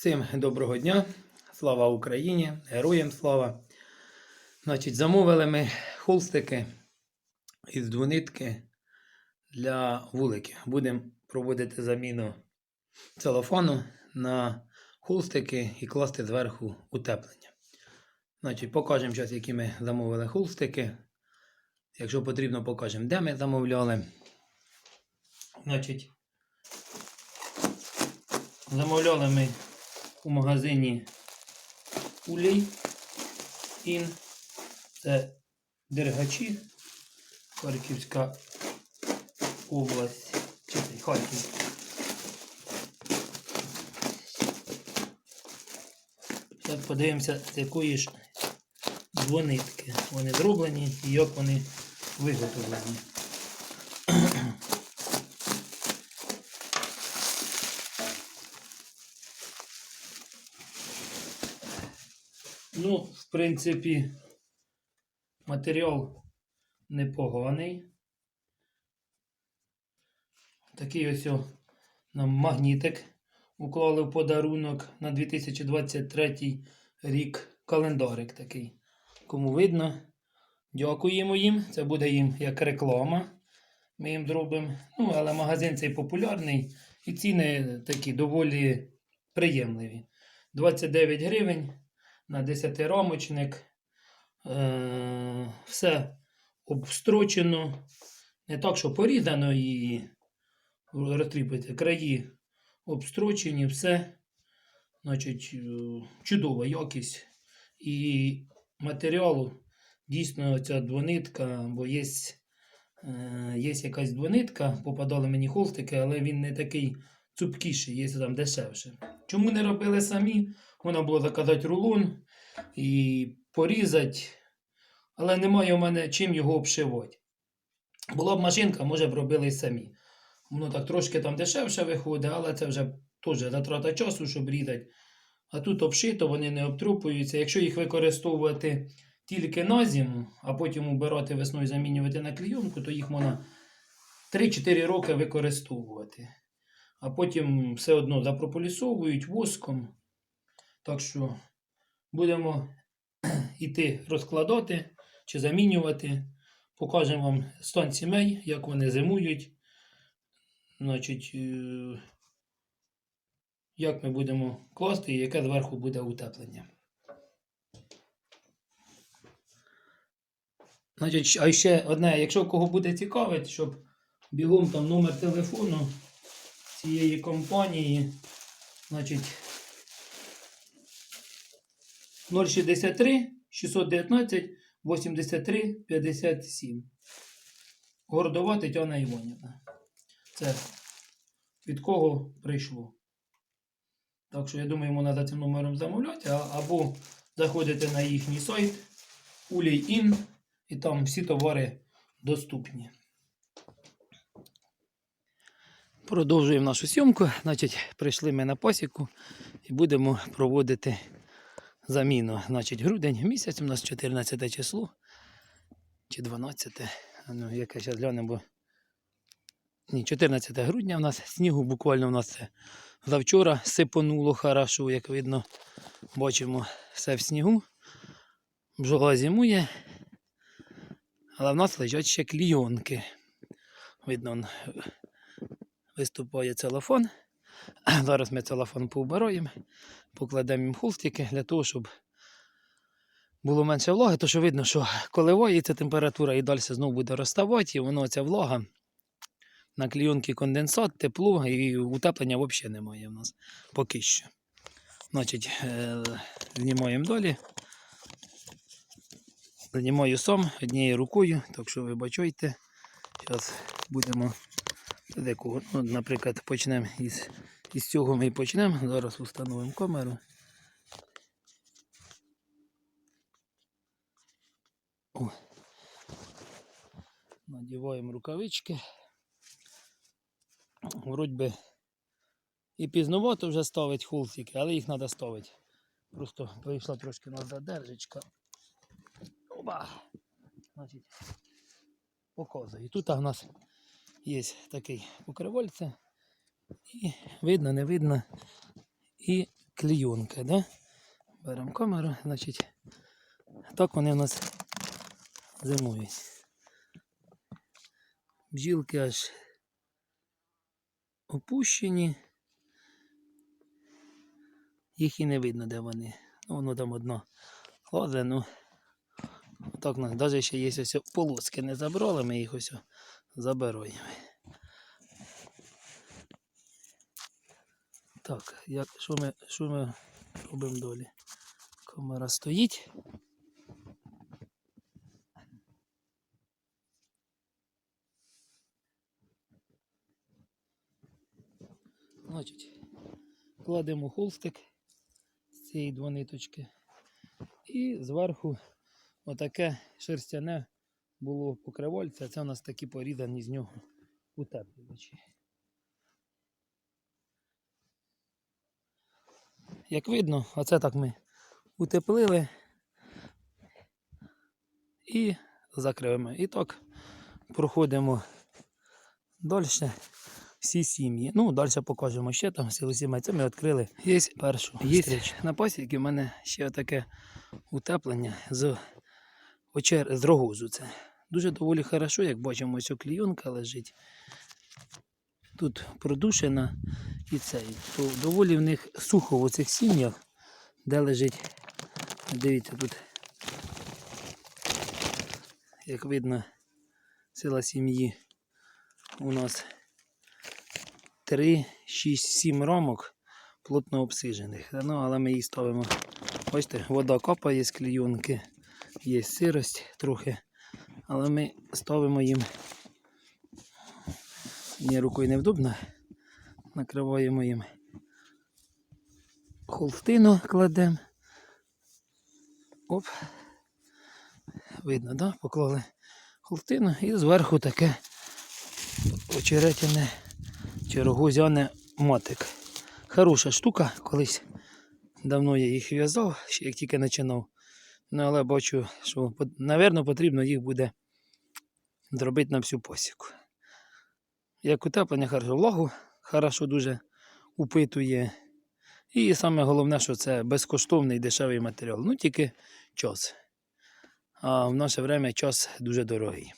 Всім доброго дня, слава Україні, героям слава. Значить, замовили ми холстики із двонитки для вулики. Будемо проводити заміну целофану на холстики і класти зверху утеплення. Значить, покажемо зараз, які ми замовили холстики. Якщо потрібно, покажемо, де ми замовляли. Значить, замовляли ми у магазині Улей Ін. Це Дергачі, Харківська область. Чи це Харків. Зараз подивимося, з якої ж дзвонитки вони зроблені і як вони виготовлені. Ну, в принципі, матеріал непоганий. Такий ось нам магнітик уклали в подарунок на 2023 рік календарик такий. Кому видно, дякуємо їм. Це буде їм як реклама. Ми їм зробимо. Ну, але магазин цей популярний і ціни такі доволі приємливі. 29 гривень на 10 рамочник. Е, все обстрочено. Не так, що порізано і розтріпується. Краї обстрочені, все. Значить, е, чудова якість. І матеріалу дійсно ця двонитка, бо є, е, є якась двонитка, попадали мені холстики, але він не такий цупкіший, є там дешевше. Чому не робили самі? Можна було заказати рулон і порізати, але немає у мене чим його обшивати. Була б машинка, може б робили й самі. Воно так трошки там дешевше виходить, але це вже теж затрата часу, щоб різати. А тут обшито, вони не обтрупуються. Якщо їх використовувати тільки на зиму, а потім убирати весною замінювати на клійонку, то їх можна 3-4 роки використовувати. А потім все одно запрополісовують воском. Так що будемо йти розкладати чи замінювати. Покажемо вам стан сімей, як вони зимують. Значить, е, як ми будемо класти і яке зверху буде утеплення. Значить, а ще одне, якщо кого буде цікавить, щоб бігом там номер телефону цієї компанії, значить 063 619 83 57. Гордова Тетяна Іванівна. Це від кого прийшло. Так що я думаю, можна за цим номером замовляти, або заходити на їхній сайт Улій.ін і там всі товари доступні. Продовжуємо нашу зйомку. Значить, прийшли ми на посіку і будемо проводити заміну. Значить, грудень місяць, у нас 14 число чи 12. Ну, яке зараз глянемо, бо ні, 14 грудня у нас снігу буквально у нас це завчора сипонуло хорошо, як видно, бачимо все в снігу. Бджола зимує, але в нас лежать ще клійонки. Видно, виступає целофон. Зараз ми целофон поубираємо, покладемо їм холстики для того, щоб було менше влаги, то що видно, що коливається температура і далі знову буде розставати, і воно ця влага на клійонки конденсат, тепло і утеплення взагалі немає в нас поки що. Значить, е, знімаємо далі. Знімаю сам однією рукою, так що вибачайте. Зараз будемо декого. Ну, наприклад, почнемо із, із цього ми і почнемо. Зараз встановимо камеру. О. Надіваємо рукавички. Вроді би і пізновато вже ставить холстики, але їх треба ставити. Просто вийшла трошки на задержечка. Оба! Значить, показую. Тут у нас є такий покривальце. І видно, не видно. І клійонка, да? Беремо камеру, значить, так вони в нас зимують. Бджілки аж опущені. Їх і не видно, де вони. Ну, воно там одно ладе, ну. Так, у навіть ще є ось полоски не забрали, ми їх ось забираємо. Так, як, що, ми, що ми робимо далі? Камера стоїть. Значить, кладемо холстик з цієї двониточки. І зверху отаке шерстяне було покривальце. Це у нас такі порізані з нього утеплювачі. Як видно, оце так ми утеплили і закриваємо. І так проходимо далі всі сім'ї. Ну, далі покажемо ще там сілу сім'ї. Це ми відкрили. Є першу. Є на пасіки в мене ще таке утеплення з з рогозу. Це дуже доволі хорошо, як бачимо, ось клійонка лежить. Тут продушена і цей. То доволі в них сухо в оцих сім'ях, де лежить. Дивіться, тут, як видно, сила сім'ї у нас 3, 6, 7 рамок плотно обсижених. Ну, але ми їх ставимо. Бачите, вода капає з клійонки, є сирость трохи, але ми ставимо їм. Ні, рукою невдобно. Накриваємо їм холстину кладемо. Оп. Видно, да? Поклали холстину і зверху таке очеретяне чи рогозяне мотик. Хороша штука, колись давно я їх в'язав, ще як тільки починав. Ну, але бачу, що, напевно, потрібно їх буде зробити на всю посіку. Як утеплення, хорошо влагу, хорошо дуже упитує. І саме головне, що це безкоштовний дешевий матеріал. Ну тільки час. А в наше время час дуже дорогий.